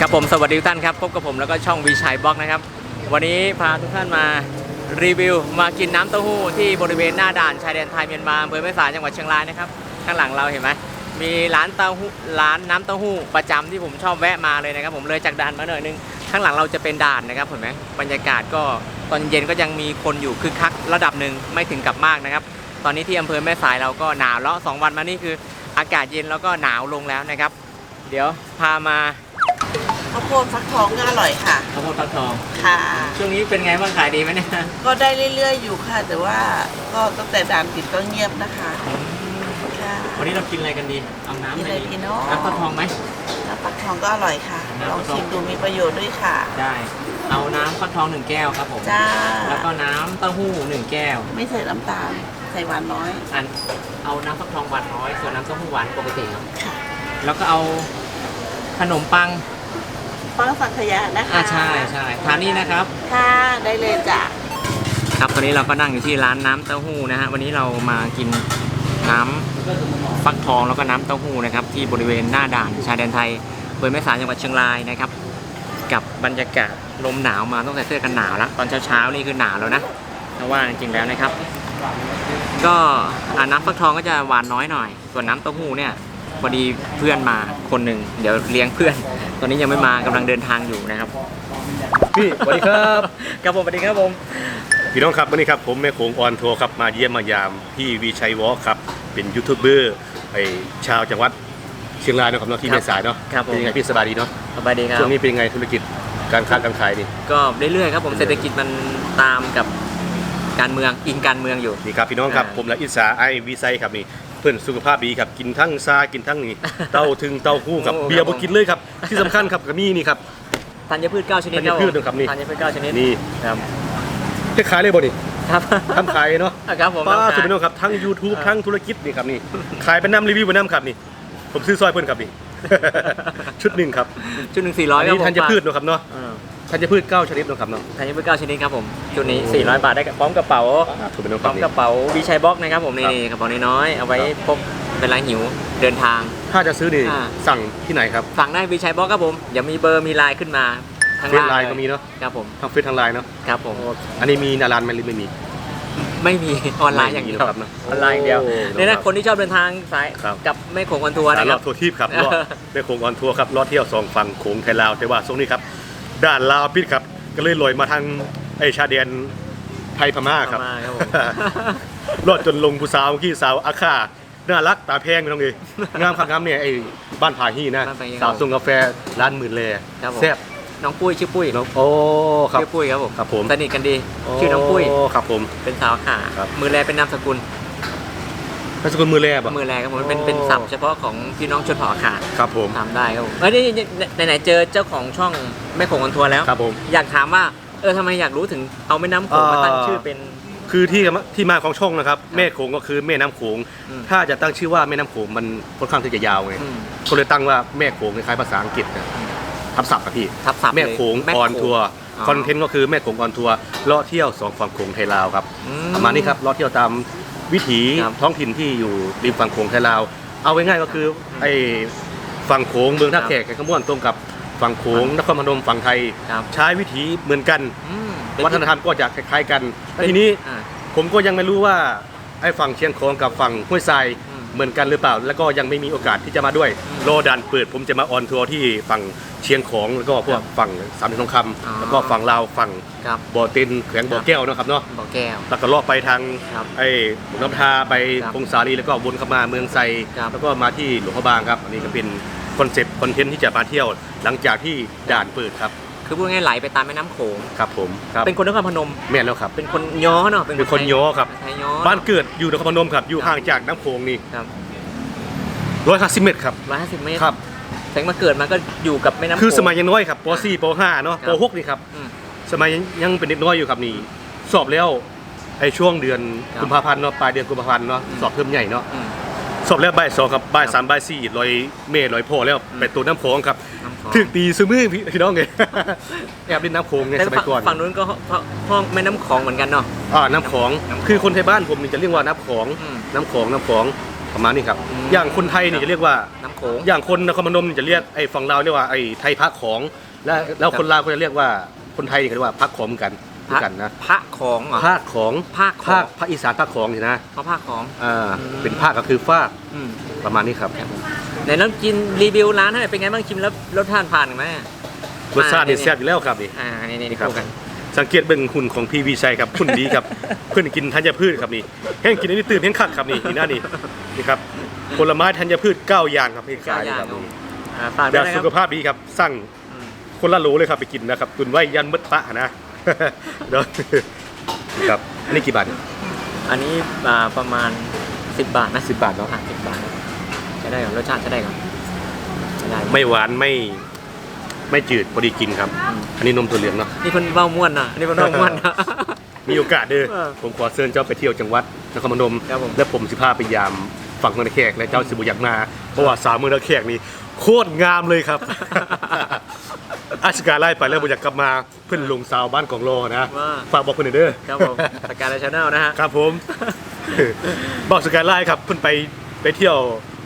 ครับผมสวัสดีทุกท่านครับพบกับผมแล้วก็ช่องวีชัยบล็อกนะครับ วันนี้พาทุกท่านมารีวิวมากินน้ำเต้าหู้ที่บริเวณหน้าด่านชายแดนไทยเมียนมาอำเภอแม่สายจังหวัดเชียงรายนะครับข้างหลังเราเห็นไหมมีร้านเต้าหู้ร้านน้ำเต้าหู้ประจำที่ผมชอบแวะมาเลยนะครับ ผมเลยจากด่านมาหน่อยนึงข้างหลังเราจะเป็นด่านนะครับเห็นไหมบรรยากาศก็ตอนเย็นก็ยังมีคนอยู่คึกคักระดับหนึ่งไม่ถึงกับมากนะครับ ตอนนี้ที่อำเภอแม่สายเราก็หนาวแล้วสองวันมานี่คือ อากาศเย็นแล้วก็หนาวลงแล้วนะครับ เดี๋ยวพามา ข้าวโพดฟักทองก็อร่อยค่ะ ข้าวโพดฟักทอง ค่ะ ช่วงนี้เป็นไงบ้างขายดีไหมเนี่ยก็ได้เรื่อย ๆ อยู่ค่ะ แต่ว่าก็ตั้งแต่ด่านปิดก็เงียบนะคะค่ะวันนี้เรากินอะไรกันดี เอาน้ำกินอะไรอะไรดีดีเนาะน้ำฟักทองไหมน้ำฟักทองก็อร่อยค่ะน้ำลฟัองกทองชิมดูมีประโยชน์ด้วยค่ะ ได้ เอาน้ำฟักทองหนึ่งแก้วครับผมจ้าแล้วก็น้ำเต้าหู้หนึ่งแก้ว ไม่ใส่น้ำตาล ใส่หวานน้อย อัน เอาน้ำฟักทองหวานน้อย ส่วนน้ำเต้าหู้หวานปกติครับค่ะแล้วก็เอาขนมปัง ฟังสังขยานะคะอ่าใช่ใช่ทานนี่นะครับ ค่ะได้เลยจ้ะครับตอนนี้เราก็นั่งอยู่ที่ร้านน้ำเต้าหู้นะฮะวันนี้เรามากินน้ำฟักทองแล้วก็น้ำเต้าหู้นะครับที่บริเวณหน้าด่านชายแดนไทยอำเภอแม่สายจังหวัดเชียงรายนะครับ กับบรรยากาศลมหนาวมาต้องใส่เสื้อกันหนาวแล้วตอนเช้าๆนี่คือหนาวแล้วนะเพราะว่าจริงๆแล้วนะครับ ก็อ่าน้ำฟักทองก็จะหวานน้อยหน่อย ส่วนน้ำเต้าหู้เนี่ย พอดีเพื่อนมาคนหนึ่งเดี๋ยวเลี้ยงเพื่อน ตอนนี้ยังไม่มากำลังเดินทางอยู่นะครับพี่สวัสดีครับครับผมสวัสดีครับผมพี่น้องครับวันนี้ครับผมแม่โขงออนทัวร์ครับมาเยี่ยมมายามพี่วีชัยวอล์คครับเป็นยูทูบเบอร์ไอชาวจังหวัดเชียงรายเนาะครับเนาะที่ครับแม่สายเนาะครับผม เป็นยังไงพี่สบายดีเนาะสบายดีครับ ช่วงนี้เป็นยังไงธุรกิจการค้าการขายนี่ก็เรื่อยๆครับผมเศรษฐกิจมันตามกับการเมืองอิงการเมืองอยู่ นี่ครับพี่น้องครับอ่าผมและอิสาไอวีไซครับนี่เพื่อนสุขภาพดีครับกินทั้งซากินทั้งนี่เต้าถึงเต้าหู้ครับเบียร์บ่กินเลยครับที่สำคัญครับก็มีนี่ครับธัญพืช9ชนิดธัญพืชนะครับนี่ธัญพืช9ชนิดนี่ครับจะขายเลยบ่นี่ครับทำขายเนาะอะครับผมป้าน้ำสุดตาลพี่น้องครับทั้ง YouTube อ่าทั้งธุรกิจนี่ครับนี่ขายเป็นน้ำรีวิวเป็นน้ำครับนี่ผมซื้อซอยเพื่อนครับนี่ชุดหนึ่งครับชุดหนึ่ง400อันครับนี้ผมธัญพืชเนอะครับเนาะเออ ธัญพืชเก้าชนิดเนอะครับเนาะธัญพืช9ชนิดครับผมชุดนี้ 400 บาทได้กับพร้อมกระเป๋าอ่าถูกเป็นน้องพคร้รัอบมนี่กระเป๋าวีชัยบ็อกนะครับผมนี่ครับนี่กระเป๋าน้อยๆเอาไว้พกเวลาหิวเดินทาง ถ้าจะซื้อนี่อ่าสั่งที่ไหนครับสั่งได้วีชัยบ็อกครับผมเดี๋ยวมีเบอร์มีไลน์ขึ้นมาข้างเฟซล่างไลน์ก็มีเนาะครับผมทางเฟซทางไลน์เนาะครับผมอันนี้มีหนาร้านไหมหรือไม่มีไม่มีออนไลน์อย่างเดียวไม่มีครับนะออนไลน์อย่างเดียวโอ้เนี่ยนะคนที่ชอบเดินทางสายครับกับแม่โขงออนทัวร์สานะรคอรับบทัวร์ทิพย์ครับรอบในโครงออนทัวร์ครับรอบเที่ยวสองฝั่งโขงไทยลาวแต่ว่าช่วงนี้ครับ ด้านลาวปิดครับ ก็เลยลอยมาทางไอชายแดนไทยพม่าครับ พม่าครับผม รอดจนลงผู้สาวขี้สาวอาค่าน่ารักตาแพงไปตรงนี้งามครับงามเนี่ยไอ้บ้านผาฮี่นะบ้านผาฮี่สาวส่งกาแฟร้านหมื่นเลครับผม แซ่บน้องปุ้ยชื่อปุ้ยน้องโอ้ครับ ชื่อปุ้ยครับผมครับผม สนิทกันดีชื่อน้องปุ้ยโครับผม เป็นสาวขาครับ มือแลเป็นนามสกุล นามสกุลมือแลบ่มือแลครับผมเป็นโอ้เป็นศัพท์เฉพาะของพี่น้องชนเผ่าอาขาครับผม ถามได้ครับผมเอ้ยนี่นี่ไหนๆเจอเจ้าของช่องแม่โขงออนทัวร์แล้ว ครับผม อยากถามว่าเออทำไมอยากรู้ถึงเอาแม่น้ำโขงมาตั้งเอ่อชื่อเป็น คือที่ที่มาของช่องนะครับ แม่โขงก็คือแม่น้ำโขง อืม ถ้าจะตั้งชื่อว่าแม่น้ำโขงมันค่อนข้างที่จะยาวไง อืม ก็เลยตั้งว่าแม่โขงคล้ายๆภาษาอังกฤษนะทับศัพท์อะพี่ทับศัพท์แม่เลยโขงแม่ออนทัวร์อ๋อคอนเทนต์ก็คือแม่โขงออนทัวร์เลาะเที่ยวสองฝั่งโขงไทยลาวครับอืประมาณนี้ครับเลาะเที่ยวตาม วิถีครับ ท้องถิ่นที่อยู่ริมฝั่งโขงไทยลาว เอาไว้ง่ายก็คือไอ้ฝั่งโขงเมืองท่าครับแขกกับขมวนตรงกับฝั่งโขงนครพนมฝั่งไทย ครับใช้วิถีเหมือนกัน อืมเป็นวัฒนธรรมก็จะคล้ายๆกันและทีนี้อ่า ผมก็ยังไม่รู้ว่าไอ้ฝั่งเชียงของกับฝั่งห้วยทราย อืม เหมือนกันหรือเปล่า แล้วก็ยังไม่มีโอกาสที่จะมาด้วยอืมโลดันเปิดผมจะมาออนทัวร์ที่ฝั่งเชียงของแล้วก็พวครักบฝั่งสามเหลี่ยมทองคอ๋อำแล้วก็ฝั่งลาวฝั่งครับบ่อเต็นแขวงบ่อแก้วเนอะครับเนาะบ่อแก้ว แล้วก็ลอดไปทางครับไอ้หลวงน้ำทาไปครับพงศาลีแล้วก็วนเข้ามาเมืองไซครับแล้วก็มาที่หลวงพระบางครับอันนี้ก็เป็นคอนเซปต์คอนเทนต์ที่จะมาเที่ยว หลังจากที่ด่านเปิดครับ คือพูดง่ายๆไหลไปตามแม่น้ำโขง ครับผมครับเป็นคนนครพนม แม่นแล้วครับ เป็นคนย้อเนาะเป็นคนย้อครับ ไทยย้อบ้านเกิดอยู่นครพนมครับ อยู่ครับห่างจากน้ำโขงนี่ครับร้อยห้าสิบเมตรครับร้อยห้าสิบเมตรครับแสงมาเกิดมาก็อยู่กับแม่น้ำโขง คือสมัยยังน้อยครับป .4 ป .5 เนาะครับป .6 นี่ครับ อืม สมัยยังเป็นเด็กน้อยอยู่ครับนี่ สอบแล้วไอ้ช่วงเดือนครับกุมภาพันธ์เนาะปลายเดือนกุมภาพันธ์เนาะอืม สอบเทอมใหญ่เนาะอืม สอบแล้วบ่ายสองครับบ่ายครับสามบ่ายสี่ร้อยเมตรร้อยโพแล้วอืมไปตัวน้ำโขงครับ น้ำโขง ถึงตีซื้อมือพี่พี่น้องไง แอบเล่นน้ำโขงไงแต่สมัยฝั่งก่อนฝั่งนู้นก็ห้องห้องแม่น้ำของเหมือนกันเนาะ อ่าน้ำโขงน้ำโขงคือคนไทยบ้านผมนี่จะเรียกว่าน้ำโขงอืมน้ำโขงน้ำโขงประมาณนี้ครับ อืม อย่างคนไทยนี่จะเรียกว่า น้ำโขง อย่างคนนครพนมจะเรียกไอ้ฝั่งลาวเรียกว่าไอ้ไทยพักของ และแล้วคนลาวก็จะเรียกว่าคนไทยก็เรียกว่าพักของเหมือนกันเหมือนกันนะพระของเหรอ ภาคของภาคของ ภาคภาคอีสานภาคของนี่นะพระภาคของ อ่าอืมเป็นภาคก็คือฟากอืมประมาณนี้ครับ ไหนน้องกินรีวิวร้านให้หน่อยเป็นไงบ้างชิมแล้วรสชาติผ่านไหมรสชาตินี่แซ่บอยู่แล้วครับนี่อ่านี่นี่นี่ครับคู่กันสังเกตเบิ่งหุ่นของพี่วีชัยครับหุ่นดีครับเพื่อนกินธัญพืชครับนี่แห้งกินอันนี้ตื่นแห้งคักครับนี่นี่หน้านี่นี่ครับผลไม้ธัญพืชเก้าอย่างครับพี่กายครับนี่อ่าฝากด้แต่วยนะคสุรับขภาพดีครับสั่งอืมคนละโหลเลยครับไปกินนะครับตุนไว้ยันมืดปะนะเดี๋ยวนี่ครับอันนี้กี่บาทอันนี้อ่าประมาณ 10 บาทนะสิบบาทเนาะอะ10บาท ใช้ได้ก่อนรสชาติใช้ได้ก่อนใช้ได้ไม่หวานไม่ไม่จืดพอดีกินครับอืมอันนี้นมถั่วเหลืองเนาะนี่คนเบ้าม่วนนะนี่คนเบ้าม่วนนะ มีโอกาสเด้อเออผมขอเชิญเจ้าไปเที่ยวจังหวัดนครพนมครับผม และผมสิพาไปยามฝั่งเมืองตะแขกและเจ้าสิบุยักมาเพราะว่าสาวเมืองตะแขกนี่โคตรงามเลยครับ อาชิการไล่ไปแล้วบุอยากกลับมาเพื่อนลงสาวบ้านของโลนะว่า ฝากบอกเพื่อนหน่อยเด้อครับผมสกายและชาแนลนะฮะ ครับผม บอกสกายไล่ครับเพื่อนไปไปเที่ยว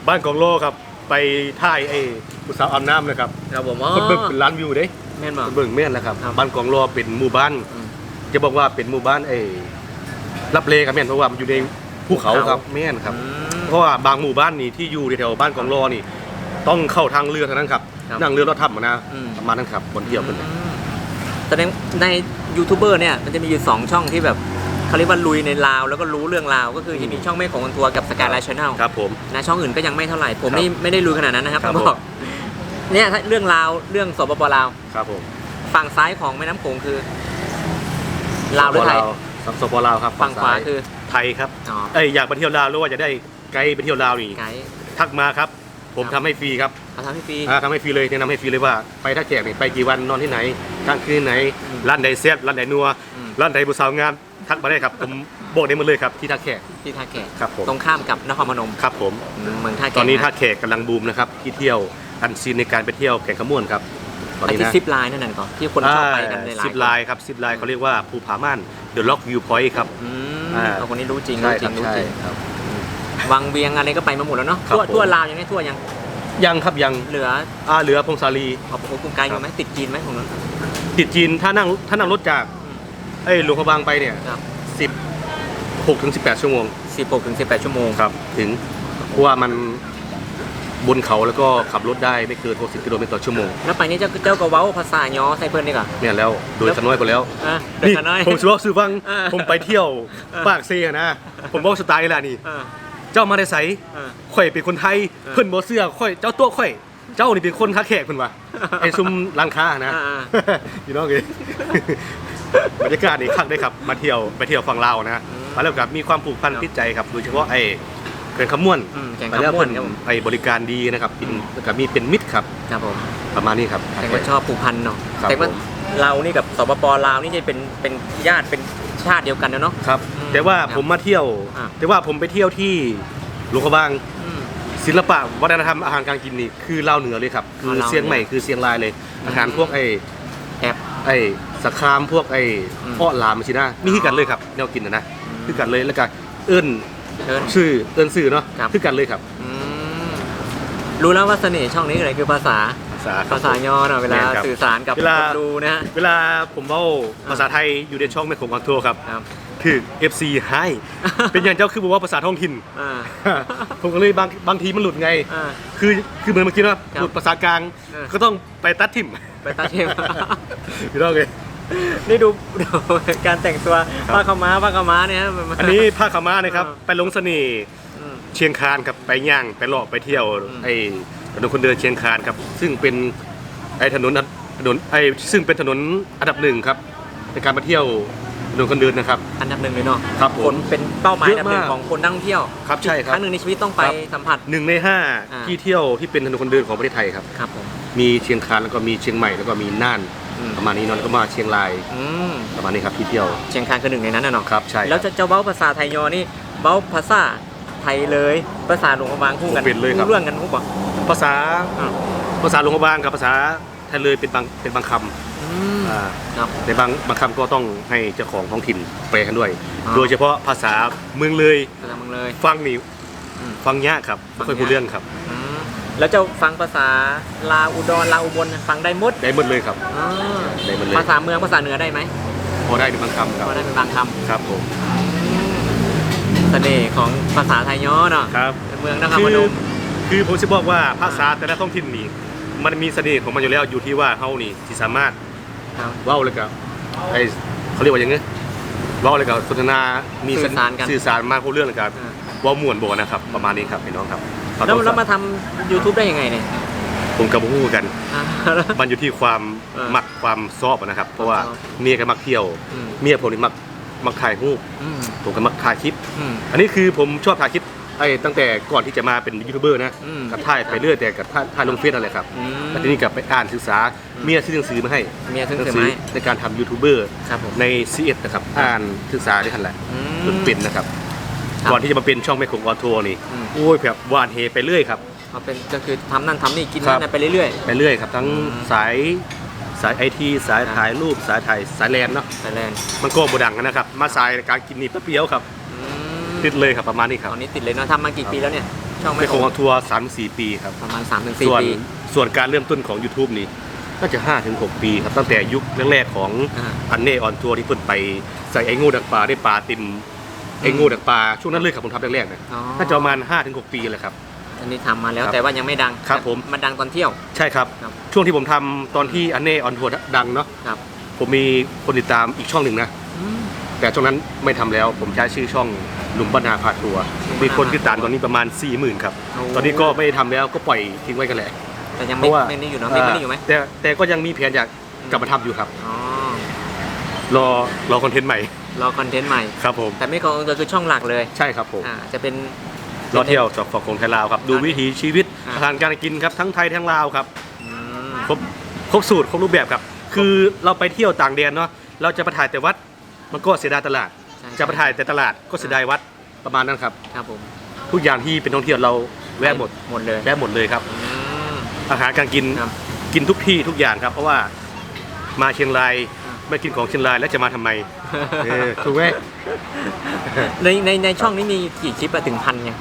บ้านของโลครับ ไปท่ายไอ้ผู้สาวอาบน้ำนะครับครับผมอ๋อคนเบิ่งเป็นล้านวิวเด้แม่นบ่ คนเบิ่งแม่นแล้วครับ ครับบ้านของโลเป็นหมู่บ้าน อืมจะบอกว่าเป็นหมู่บ้านไอ้รับเลครับแม่นเพราะว่ามันอยู่ในภูเขาภูเขา ครับแม่นครับ อืม เพราะว่าบางหมู่บ้านนี่ที่อยู่แถวๆบ้านของรอนี่ ต้องเข้าทางเรือเท่านั้นครับครับนั่งเรือรถทับมานะอืม ประมาณนั้นครับบนเที่ยวคนอืมแสดงในยูทูบเบอร์เนี่ยมันจะมีอยู่2ช่องที่แบบ เขาเรียกว่าลุยในลาวแล้วก็รู้เรื่องลาว ก็คือจะมีช่องแม่ของคนทัวร์กับสกายไลท์ชาแนลครับผมนะช่องอื่นก็ยังไม่เท่าไหร่ผมครับนี่ไม่ได้ลุยขนาดนั้นนะครับครับต้องบอกเนี่ยถ้าเรื่องลาวเรื่องสปปลาวครับผมฝั่งซ้ายของแม่น้ำโขงคือลาวหรือไทยสปปลาวครับฝั่งขวาซ้ยคือไทยครับอ๋อเอ้ยอยากไปเที่ยวลาวหรือว่าจะได้ไกด์ไปเที่ยวลาวนี่ไกด์ทักมาครับผมครัทำบให้ฟรีครับเขาทำให้ฟรีอ่าทำให้ฟรีเลยแนะนำให้ฟรีเลยว่าไปท่าแขกนี่ไปกี่วันนอนที่ไหนกลางคืนไหนอืมร้านใดแซ่บร้านใดนัวอืมร้านใดบุษาวงาม ทักมาได้ครับผมบอกได้หมดเลยครับที่ท่าแขก ที่ท่าแขกครับผม ตรงข้ามกับนครพนมครับผม เมืองท่าแขกตอนนี้ะท่าแขกกำลังบูมนะครับที่เที่ยวอันซีนในการไปเที่ยวแก่งขมวนครับตอนไปนี้ที่นะซิปไลน์นั่นน่ะก่อนที่คนชอบไปกันในไลน์ซิปไลน์ครับซิปไลน์เขาเรียกว่าภูผาม่านเดอะล็อกวิวพอยต์ครับ อืมอ่า เอาคนนี้รู้จริงใช่รู้จคริรับงรู้ใช่จริงครับ วังเวียงอะไรก็ไปมาหมดแล้วเนาะครับทั่วผม ทั่วลาวยังไงทั่วยังยังครับยังเหลืออ่าเหลือพงศาลี เอาโอ้กรุงไกลอยู่ไหมติดจีนไหมของนั้นติดจีนถ้านั่งถ้านั่งรถจากอืม เอ้ยหลวงพระบางไปเนี่ยครับ สิบหกถึงสิบแปดชั่วโมง16ถึง18 ชั่วโมงครับ ถึงเพราะว่ามันบนเขาแล้วก็ขับรถได้ไม่เกิน60กิโลเมตรต่อชั่วโมงแล้วไปนี่เจ้าเจ้าก็เว้าภาษาย้อใส่เพิ่นนี่ก่อนเนี่ยแล้วโดยสน้อยไปแล้วอะเด็กนี่ขน้อย ผมซื้อซื้อฟังเออผมไปเที่ยวเออปากเซ่นะผมบอกสไตล์แหละนี่ อ่าเจ้ามาได้ใสอ่าข่อยเป็นคนไทยเออเพิ่นบ่เสื้อข่อยเจ้าตัวข่อย เจ้านี่เป็นคนค้าแขกเพิ่นว่ะไอ้ซุมร้านค้านะอ่า พี่น้องเอ้ย บรรยากาศนี่คักได้ครับ มาเที่ยวไปเที่ยวฝั่งลาวนะอืมมาแล้วกับมีความผูกพันครับติดใจครับโดยเฉพาะไอ้เขื่อนขมวนอืมแข่งไปขันแล้วม่วเพิ่นนครับผมไอ้บริการดีนะครับเป็นแล้วก็มีเป็นมิตรครับครับผมประมาณนี้ครับแสดงว่าชอบผูกพันเนาะครับแต่ว่าผม เรานี่กับสปปลาวนี่จะเป็นเป็นญาติเป็นชาติเดียวกันนะเนาะ ครับ อืมแต่ว่าครับผมมาเที่ยว อ่าแต่ว่าผมไปเที่ยวที่หลวงพระบางอืม ศิลปะวัฒนธรรมอาหารการกินนี่คือลาวเหนือเลยครับคือลาวเหนือเชียงใหม่คือเชียงรายเลยอาหารพวกไอ้แอบ ไอ้ สะครามพวกไอ้อืมอ้อหลามสินะมีคือกันเลยครับแนวกินนะนะคือกันเลยแล้วก็เอิ้นเชิญชื่อเอิ้นชื่อเนาะครับ คือกันเลยครับอืมรู้แล้วว่าเสน่ห์ช่องนี้คืออะไรคือภาษาภาษาครับภาษาย่อเนาะเวลาแม่นครับสื่อสารกับเวลา คนดูนะฮะ เวลาผมเว้าภาษาไทยอยู่ในช่องแม่ของคอนทัวร์ครับครับคือ FC ให้ เป็นอย่างเจ้าคือบอกว่าภาษาท้องถิ่น อ่า ผมก็เลยบางบางทีมันหลุดไง อ่า คือคือเหมือนเมื่อกี้ว่าครับหลุดภาษากลาง เออ ก็ต้องไปตัดทิมไปตาเทม พี่น้องเลย นี่ดูดูการแต่งตัวครับ ผ้าขาวม้าผ้าขาวม้าเนี่ยฮะมั อันนี้ผ้าขาวม้านะครับเออไปลงเสน่ห์อืม เชียงคานครับไปย่างไปเลาะไปเที่ยวอืม ไอ้ถนนคนเดินเชียงคานครับ ซึ่งเป็นไอ้ถนนถนนไอ้ซึ่งเป็นถนนอันดับหนึ่งครับในการมาเที่ยวถนนคนเดินนะครับ อันดับหนึ่งเลยเนาะครับผมคนเป็นเป้าหมายเยอัอะนดับหนึ่งมากของคนนักท่องเที่ยวครับใช่ครับครั้งหนึ่งในชีวิตต้องไปครับ สัมผัส หนึ่งในห้าอ่า ที่เที่ยวที่เป็นถนนคนเดินของประเทศไทยครับ ครับผม มีเชียงคานแล้วก็มีเชียงใหม่แล้วก็มีน่าน อืม ประมาณนี้เนอะแล้วก็มาเชียงรายอืมประมาณนี้ครับที่เที่ยวเชียงคานคือหนึ่งในนั้นนะเนาะครับใช่แล้วจะเจ้าเบ้าภาษาไทยยอนี่เบ้าภาษาไทยเลยภาษาหลวงพระบางคู่กันเป็นเลยครับเรื่องกันคู่ป่ะ ภาษาอ่า ภาษาหลวงพระบางกับภาษาไทยเลยเป็นบางเป็นบางคอืมำอ่าครับในบางบางคำก็ต้องให้เจ้าของท้องถิ่นแปลกันด้วยอ๋อโดยเฉพาะภาษาเมืองเลยภาษาเมืองเลย ฟังนี่อืม ฟังยากครับไม่ค่อยฟังยากรู้เรื่องครับอืม แล้วเจะฟังภาษาลาวอุดรลาวอุบลฟังได้หมดได้หมดเลยครับอ๋อได้หมดเลยภาษาเมืองภาษาเหนือได้ไหมพอได้เป็นบางคำครับพอได้เป็นบางคครับผมำเสน่ห์ของภาษาไทยย้อเนาะครับ เมืองนครคืพนอมคือผมจะบอกว่าภาษาแต่ละท้องถิ่นนี่มันมีเสน่ห์ของมันอยู่แล้วอยู่ที่ว่าเฮานี่ที่สามารถครับ เว้าเลยกับไอเขาเรียกว่าอย่างไงเว้าเลยกับสนทนามีสื่อสารกันสื่อสารมากพวกเรื่องเลยครับอ่า เว่าม่วนโบนะครับประมาณนี้ครับพี่น้องครับ ขอโทแล้วษแล้วมาทำ YouTube ได้ยังไงเนี่ยผมกับพูดกัน อ่า มันอยู่ที่ความเออมักความชอบนะครับ เพราะว่าความชอบเมียก็มักเที่ยว อืม เมียผมนี่มักมักถ่ายรูปอืมผมก็มักถ่ายคลิป อืม อันนี้คือผมชอบถ่ายคลิปไอ้ตั้งแต่ก่อนที่จะมาเป็นยูทูบเบอร์นะอืมก็ถ่ายไปเรื่อยแต่กับถ่ายถ่ายลงเฟซอะไรครับอืมแล้วทีนี้กลับไปอ่านศึกษาเมียซื้อหนังสือมาให้เมียถึงหนัเสือสืไม้ในการทำยูทูบเบอร์ครับผมในซีเอนะครับอ่านศึกษาได้ทันแหละอืมจนเป็นนะครับครับ ก่อนที่จะมาเป็นช่องแม่คงออโทนี่อืม โอ้ยแบบหวานเฮไปเรื่อยครับ เอาเป็นก็คือทำนั่นทำนี่กินครันั่บนนะไปเรื่อย ไปเรื่อยครับทั้งอืมสายสายไอทีสายครับ ถ่ายรูปสายถ่ายสายแลนเนาะๆไทยแลนด์มันก็บดังกันนะครับ มาสายการกินนี่แป๊บเดียวครับ อืมติดเลยครับประมาณนี้คตรับอนนี้ติดเลยเนาะทำมากี่ปีแล้วเนี่ย ช่องแม่ไม่คงออทัวร์สามสี่ปีครับ ประมาณ3-4ถึงสี่ส่วนปีส่วนการเริ่มต้นของ YouTube นี่น่าจะ5ถึง6ปีครับ ตั้งแต่ยุคแรกๆของอ่า อันเน่ออนทัวร์ที่เพิ่นไปใส่ไอ้งูดักปลาได้ปลาเต็ม ไอ้งูดักปลาช่วงนั้นเลยครับผมทำแรกๆนะอ๋อ น่าจะประมาณ5ถึง6ปีเลยครับ อันนี้ทำมาแล้วครับแต่ว่ายังไม่ดังครับผม มันดังตอนเที่ยว ใช่ครับ ครับ ช่วงที่ผมทำตอนที่อันเน่ออนทัวร์ดังเนาะครับผมมีคนติดตามอีกช่องหนึ่งนะ อืม แต่ช่วงนั้นไม่ทำแล้วผมใช้ชื่อช่องหนุ่มบ้านนาพาทัวร์หนุ่มบ้านนามีคนติดตามตอนนี้ประมาณ4 0,000ครับ โอ้ ตอนนี้ก็ไม่ได้ทำแล้วก็ปล่อยทิ้งไว้กันแหละแต่ยังเพไม่ราะว่าไม่นี่อยู่เนาะไม่ไม่ได้อยู่ไหมแต่แต่ก็ยังมีแผนอยากกลับมาทำอยู่ครับ อ๋อรอรอคอนเทนต์ใหม่ รอคอนเทนต์ใหม่ ครับผม แต่ไม่ของก็คือช่องหลักเลยใช่ครับผมอ่าจะเป็น รอเที่ยวจากฝั่งของไทยลาวครับ ดูวิถีชีวิตอ่า อาหารการกินครับทั้งไทยทั้งลาวครับ อืม ครบครบสูตรครบรูปแบบครับ คือเราไปเที่ยวต่างแดนเนาะเราจะไปถ่ายแต่วัดมันก็เสียดายตลาด ใช่ จะไปถ่ายแต่ตลาดก็เสียดายวัดประมาณนั้นครับ ครับผมทุกอย่างที่เป็นท่องเที่ยวเราแวะหมดหมดเลยแวะหมดเลยครับ อืม อาหารการกินครับ กินทุกที่ทุกอย่างครับ เพราะว่ามาเชียงรายอ่า ไม่กินของเชียงรายแล้วจะมาทำไมเออถูกไหมในในในช่องนี้มีกี่คลิปอะถึงพันยัง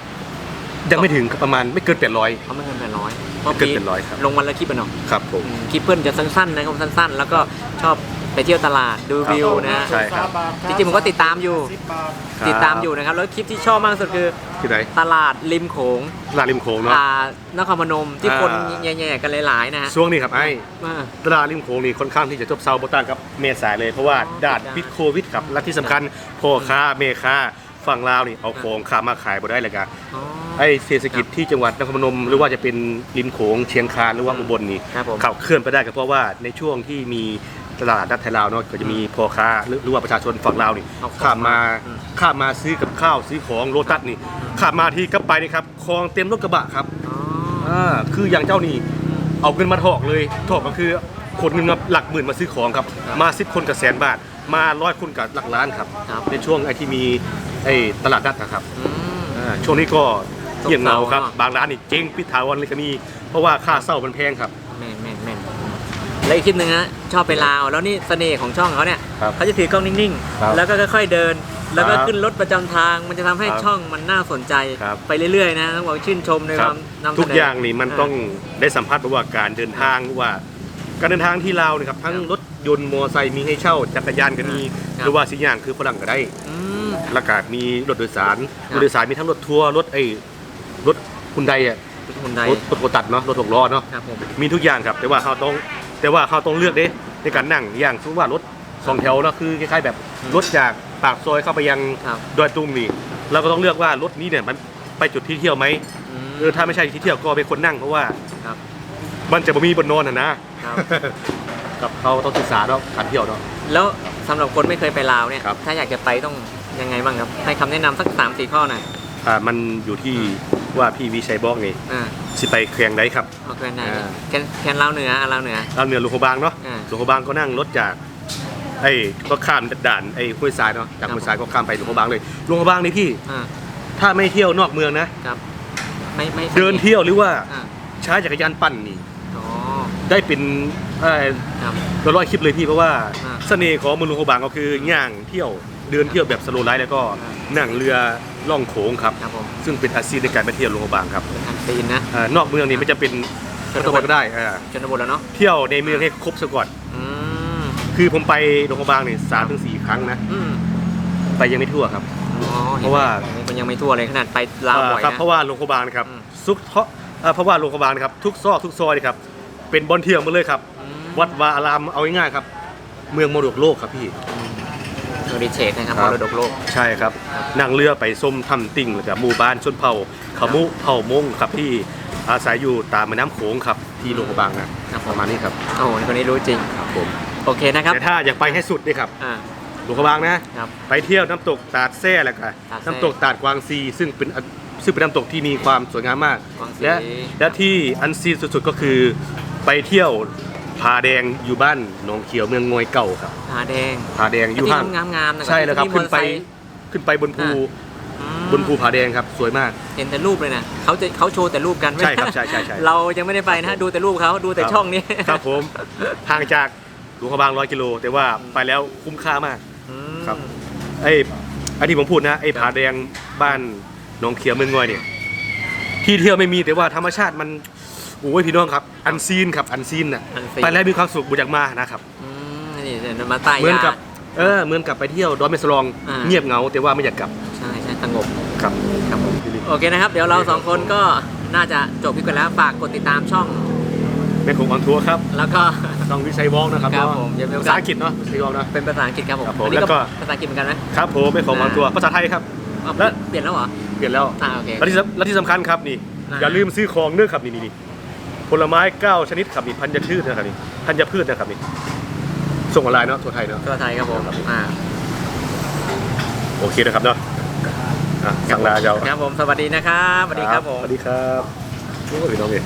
ยังไม่ถึงครับประมาณไม่เกิน800เขาไม่เกินแปดร้อยไม่เกิน800ครับ ลงวันละคลิปอะเนาะครับผม อืมคลิปเพื่อนจะสั้นๆนะครับสั้น ๆ แล้วก็ชอบ ไปเที่ยวตลาดดูครับวิวนะใช่ครับ จริงๆผมก็ติดตามอยู่ติดตามอยู่นะครับ แล้วคลิปที่ชอบมากที่สุดคือที่ไหนตลาดริมโขงลาดริมโขงเนาะ อ่านครพนมที่อ่าคนแย่ๆกันหลายๆนะฮะช่วงนี้ครับไอ้อ่า ตลาดริมโขงนี่ค่อนข้างที่จะจบเซาบต้านกับเมษายเลยเพราะว่าอ๋อด่านด่านพิษโควิดครับและที่สำคัญพ่อค้าเมค้าฝั่งลาวนี่เอาของขามาขายบ่ได้เลยกันอ๋อไอ้เศรษฐกิจที่จังหวัดนครพนมหรือว่าจะเป็นริมโขงเชียงคานหรือว่าอุบลนี่ครับผม ขับเคลื่อนไปได้ก็เพราะว่าในช่วงที่มี ตลาดนัดไทยลาวเนาะก็จะมีพ่อค้าหรือหรือว่าประชาชนฝั่งลาวนี่เอาของข้ามมาอืม ข้ามมาซื้อกับข้าวซื้อของโลตัสนี่ข้ามมาที่กลับไปนี่ครับคลองเต็มรถกระบะครับอ๋ออ่าคืออย่างเจ้านี่เอาเงินมาถอกเลยถอกก็คือคนเงินมาหลักหมื่นมาซื้อของครับครับมาสิบคนกับแสนบาท มาร้อยคนกับหลักล้านครับครับในช่วงไอ้ที่มีไอ้ตลาดนัดนะครับ อืม อ่าช่วงนี้ก็เงียบเหงาครับ ซบเซาเนอะ บางร้านนี่เจ๊งปิดถาวรเลยก็มีเพราะว่าค่าเช่ามันแพงครับ แม่นแม่นแม่น แล้วอีกคลิปหนึ่งนะชอบไปลาวแล้วนี่เสน่ห์ของช่องเขาเนี่ยครับเขาจะถือกล้องนิ่งครับๆ แล้วก็ค่อยๆเดิน แล้วก็ครับขึ้นรถประจำทาง มันจะทำให้ครับช่องมันน่าสนใจครับ ไปเรื่อยๆนะต้องบอกชื่นชมในคครับวามนำเสนอ ทุกอย่างนี่มันต้องได้สัมผัสว่าการเดินทางว่า การเดินทางที่ลาวนี่ครับทั้งครับรถยนต์มอเตอร์ไซค์มีให้เช่าจักรยานก็มีครับ หรือว่าสิ่งอย่างคือฝรั่งก็ได้อืม แล้วก็มีรถโดยสารครับรถโดยสารมีทั้งรถทัวร์รถไอ้รถคุณใดอะคนใดรถรถโกตัดเนาะรถหกล้อเนาะครับผม มีทุกอย่างครับแต่ว่าเขาต้อง แต่ว่าเขาต้องเลือกเด้ในการนั่งอย่างสมมติว่ารถสองแถวเนาะคือคล้ายๆแบบรถจากปากซอยเข้าไปยังครับดอยตุงนี่เราก็ต้องเลือกว่ารถนี้เนี่ยมันไปจุดที่เที่ยวไหมมเออถ้าไม่ใช่ที่เที่ยวก็เป็นคนนั่งเพราะว่าครับ มันจะบ่มีบนนอนนะนะครับ กับเขาต้องศึกษาเนาะการเที่ยวเนาะ แล้วสำหรับคนไม่เคยไปลาวเนี่ย ครับ ถ้าอยากจะไปต้องยังไงบ้างครับ ให้คำแนะนำสักสามสี่ข้อหน่อย อ่ามันอยู่ที่ ว่าพี่วิชัยบอกนี่อ่าสิไปแข่งไดครับ เอาแค่ไหนอ่า แค่แค่ลาวเหนืออะลาวเหนือเราเหนือหลวงพระบางเนาะอ่าหลวงพระบางก็นั่งรถจากไอ้ก็ข้ามด่านไอ้ห้วยทรายเนาะจากครับ ห้วยทรายก็ข้ามไปหลวงพระบางเลยหลวงพระบางนี่พี่อ่าถ้าถ้าไม่เที่ยวนอกเมืองนะ ครับ ไม่ไม่เดินเที่ยวหรือว่าอ่าใช้จักรยานปั่นนี่ อ๋อได้เป็นเอ่อครับ ร้อยคลิปเลยพี่เพราะว่าอ่าเสน่ห์ของเมืองหลวงพระบางก็คือย่างเที่ยวเดินเที่ยวแบบสโลว์ไลฟ์แล้วก็อ่านั่งเรือ ล่องโขงครับ ครับผมซึ่งเป็นอาชีพในการไปเที่ยวหลวงพระบางครับเป็นทางตีนนะเอ่อนอกเมืองนี่ไม่จะเป็นชก็นต้องบไปทก็ได้อ่าชนบทแล้วเนาะเที่ยวในเมืองให้ครบซะก่อน อืมคือผมไปหลวงพระบางเนี่ยสามถึงสี่ครั้งนะอืมไปยังไม่ทั่วครับ อ๋อเพราะว่า มันยังไม่ทั่วเลยขนาดไปลาวบ่อยครับนะ เพราะว่าหลวงพระบางนะครับอืม ซุกเทาะเอ่อเพราะว่าหลวงพระบางนะครับทุกซอกทุกซอยนะครับเป็นบอนเที่ยวหมาเลยครับ อืมวัดวาอารามเอาง่ายๆครับ เมืองมรดกโลกครับพี่เฮอริเทจนะครับครัมบรดกโลก ใช่ครับนั่งเรือไปส้มทำติ่งแล้วกับหมู่บ้านชนเผ่าขมุเผ่ามงครับที่อาศัยอยู่ตามแม่น้ำโขงครับที่หลวงพระบางนะครับผมประมาณนี้ครับโอ้โหคนนี้รู้จริงครับผมโอเคนะครับแต่ถ้าอยากไปให้สุดนี่ครับอ่าหลวงพระบางนะครับไปเที่ยวน้ำตกตาดแซ่แล้วก็ตาดแซ่น้ำตกตาดกวางซี ซึ่งเป็นซึ่งเป็นน้ำตกที่มีความสวยงามมากกวางซีและและที่อันซีนสุดๆก็คือไปเที่ยว ผาแดงอยู่บ้านหนองเขียวเมืองงอยเก่าครับผาแดงผาแดงอยู่ที่ห่างงามงามๆนะใช่แล้วครับที่ขึ้นไปมอเตอร์ซค์ขึ้นไปบนภูอืมบนภูผาแดงครับ สวยมาก เห็นแต่รูปเลยนะเขาจะเขาโชว์แต่รูปกันไม่ใช่ครับใช่ใช่ใช่ เรายังไม่ได้ไปนะฮะดูแต่รูปเขาดูแต่ครับช่องนี้ครับผมห่างจากหลวงพระบางร้อยกิโล แต่ว่าไปแล้วคุ้มค่ามาก อืม ครับ ไอ้ไอ้ที่ผมพูดนะไอ้ผาแดงบ้านหนองเขียวเมืองงอยเนี่ยที่เที่ยวไม่มีแต่ว่าธรรมชาติมัน โอ้ยพี่น้องครับอันซีนครับอันซีนน่ะอันซีน ไปแล้วมีความสุขบุญจากมานะครับอืมนี่เดี๋ยวมาใต้เหมือนยา กับเออเหมือนกับไปเที่ยวดอนเมสลองอ่า เงียบเหงาแต่ว่าไม่อยากกลับใช่ใช่สงบ ครับครับผมโอเคนะครับ เดี๋ยวเราสองคนก็น่าจะจบคลิปกันแล้ว ฝากกดติดตามช่องในของออนทัวร์ครับแล้วก็ต้องวิชัยวอล์กนะครับครับเนาะผมอย่าลืมภาษาอังกฤษเนาะวิชัยวอล์กเนาะเป็นภาษาอังกฤษครับผมครับผมอันนี้แล้วก็ ภาษาอังกฤษเหมือนกันไหมครับผมในของออนทัวร์ภาษาไทยครับ อ้าวแล้วเปลี่ยนแล้วเหรอเปลี่ยนแล้ว อ่าโอเค และที่สำและที่สำคัญครับนี่ อ่า อย่าลืมซื้อของเนื้อครับนี่นี่นี่ ผลไม้เก้าชนิดครับนี่พันธุ์พืชนะครับนี่พันธุ์พืชนะครับนี่ส่งออนไลน์เนาะทั่วไทยเนาะตัวไทยครับผมอ่าโอเคนะครับเนาะอะสั่งลาเจ้าครับผมสวัสดีนะครับสวัสดีครับผมสวัสดีครับโอ้ยพี่น้องเอ๋